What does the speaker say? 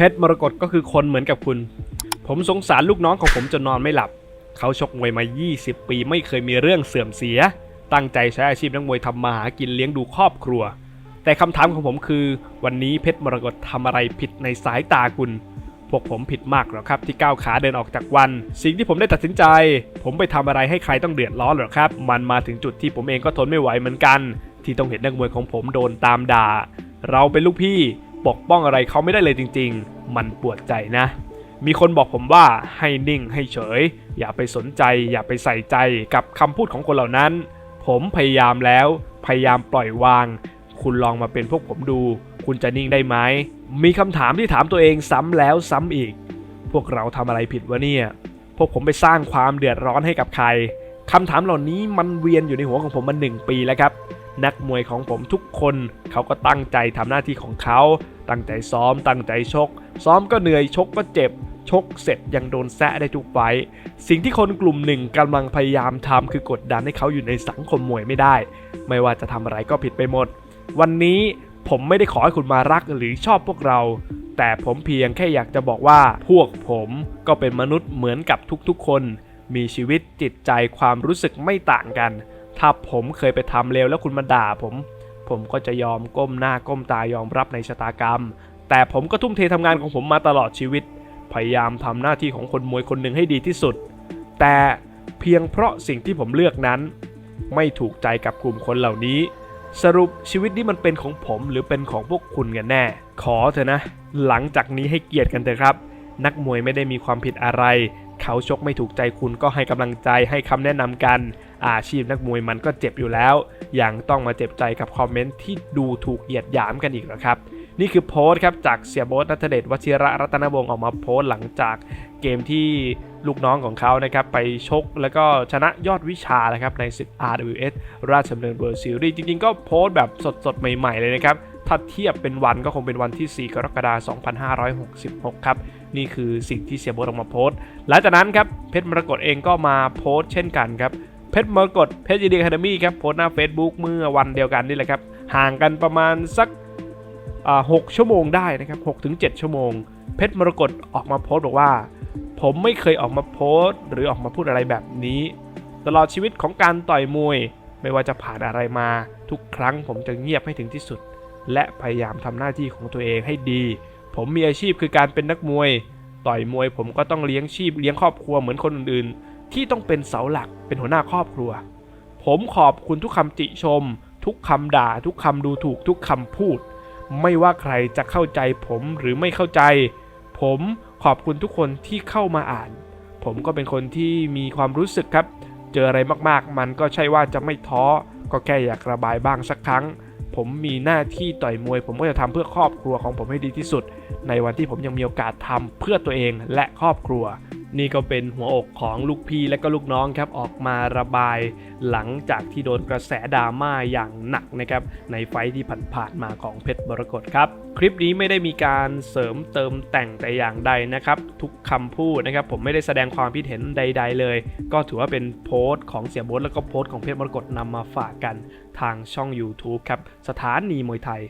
เพชรมรกตก็คือคนเหมือนกับคุณ ผมสงสารลูกน้องของผมจนนอนไม่หลับ เขาชกมวยมา 20 ปีไม่เคยมีเรื่องเสื่อมเสีย ตั้งใจใช้อาชีพนักมวยทำมาหากินเลี้ยงดูครอบครัว แต่คำถามของผมคือ วันนี้เพชรมรกตทำอะไรผิดในสายตาคุณ พวกผมผิดมากหรอครับที่ก้าวขาเดินออกจากวัน สิ่งที่ผมได้ตัดสินใจ ผมไปทำอะไรให้ใครต้องเดือดร้อนหรอครับ มันมาถึงจุดที่ผมเองก็ทนไม่ไหวเหมือนกัน ที่ต้องเห็นนักมวยของผมโดนตามด่า เราเป็นลูกพี่ ปกป้องอะไรเขาไม่ได้เลยจริง ๆ มันปวดใจนะ มีคนบอกผมว่าให้นิ่งให้เฉย อย่าไปสนใจ อย่าไปใส่ใจกับคำพูดของคนเหล่านั้น ผมพยายามแล้ว พยายามปล่อยวาง คุณลองมาเป็นพวกผมดู คุณจะนิ่งได้ไหม มีคำถามที่ถามตัวเองซ้ำแล้วซ้ำอีก พวกเราทำอะไรผิดวะเนี่ย พวกผมไปสร้างความเดือดร้อนให้กับใครคำถามเหล่านี้มันเวียนอยู่ในหัวของผมมาหนึ่งปีแล้วครับ นักมวยของผมทุกคน เขาก็ตั้งใจทำหน้าที่ของเขา ตั้งใจซ้อม ตั้งใจชก ซ้อมก็เหนื่อยชกก็เจ็บ ชกเสร็จยังโดนแซะได้ทุกไฟสิ่งที่คนกลุ่มหนึ่งกำลังพยายามทำคือกดดันให้เขาอยู่ในสังคมมวยไม่ได้ ไม่ว่าจะทำอะไรก็ผิดไปหมด วันนี้ผมไม่ได้ขอให้คุณมารักหรือชอบพวกเรา แต่ผมเพียงแค่อยากจะบอกว่าพวกผมก็เป็นมนุษย์เหมือนกับทุกๆคน มีชีวิตจิตใจความรู้สึกไม่ต่างกัน ถ้าผมเคยไปทำเลวแล้วคุณมาด่าผม ผมก็จะยอมก้มหน้าก้มตายอมรับในชะตากรรม แต่ผมก็ทุ่มเททำงานของผมมาตลอดชีวิต พยายามทำหน้าที่ของคนมวยคนหนึ่งให้ดีที่สุด แต่เพียงเพราะสิ่งที่ผมเลือกนั้น ไม่ถูกใจกับกลุ่มคนเหล่านี้ สรุปชีวิตนี้มันเป็นของผมหรือเป็นของพวกคุณกันแน่ ขอเถอะนะ หลังจากนี้ให้เกียรติกันเถอะครับ นักมวยไม่ได้มีความผิดอะไร เขาชกไม่ถูกใจคุณก็ให้กำลังใจให้คำแนะนำกัน อาชีพนักมวยมันก็เจ็บอยู่แล้ว ยังต้องมาเจ็บใจกับคอมเมนต์ที่ดูถูกเหยียดหยามกันอีกเหรอครับ นี่คือโพสต์ครับจากเสียโบ๊ทนัทเดชวชิระรัตนวงศ์ออกมาโพสต์หลังจากเกมที่ลูกน้องของเขานะครับไปชกแล้วก็ชนะยอดวิชานะครับในศึก RWS ราชดำเนินเวิร์ซีรีส์จริงๆ ก็โพสต์แบบสดๆ ใหม่ๆ เลยนะครับ ถ้าเทียบเป็นวันก็คงเป็นวันที่ 4 กรกฎาคม 2566 ครับ นี่คือสิ่งที่เสียโบทออกมาโพสต์ หลังจากนั้นครับ เพชรมรกตเองก็มาโพสต์เช่นกันครับ เพชรมรกตเพชรยีดีคาดมี่ครับ โพสต์หน้า Facebook เมื่อวันเดียวกันนี่แหละครับ ห่างกันประมาณสักอ่า6ชั่วโมงได้นะครับ6ถึง7ชั่วโมง เพชรมรกตออกมาโพสต์บอกว่า ผมไม่เคยออกมาโพสต์ หรือออกมาพูดอะไรแบบนี้ ตลอดชีวิตของการต่อยมวย ไม่ว่าจะผ่านอะไรมาทุกครั้งผมจะเงียบให้ถึงที่สุด และพยายามทำหน้าที่ของตัวเองให้ดี ผมมีอาชีพคือการเป็นนักมวย ต่อยมวยผมก็ต้องเลี้ยงชีพเลี้ยงครอบครัวเหมือนคนอื่นๆ ที่ต้องเป็นเสาหลักเป็นหัวหน้าครอบครัว ผมขอบคุณทุกคำติชม ทุกคำด่า ทุกคำดูถูกทุกคำพูด ไม่ว่าใครจะเข้าใจผมหรือไม่เข้าใจ ผมขอบคุณทุกคนที่เข้ามาอ่าน ผมก็เป็นคนที่มีความรู้สึกครับ เจออะไรมากๆ มันก็ใช่ว่าจะไม่ท้อก็แค่อยากระบายบ้างสักครั้ง ผมมีหน้าที่ต่อยมวย ผมก็จะทำเพื่อครอบครัวของผมให้ดีที่สุด ในวันที่ผมยังมีโอกาสทำเพื่อตัวเองและครอบครัว นี่ก็เป็นหัวอกของลูกพี่และก็ลูกน้องครับออกมาระบายหลังจากที่โดนกระแสดราม่าอย่างหนักนะครับในไฟที่ผ่านๆมาของเพชรบรกตครับคลิปนี้ไม่ได้มีการเสริมเติมแต่งแต่อย่างใดนะครับทุกคำพูดนะครับผมไม่ได้แสดงความคิดเห็นใด ๆ เลย ก็ถือว่าเป็นโพสต์ของเสียโบ๊ทแล้วก็โพสต์ของเพชรมรกตนำมาฝากกันทางช่อง YouTube ครับสถานีมวยไทย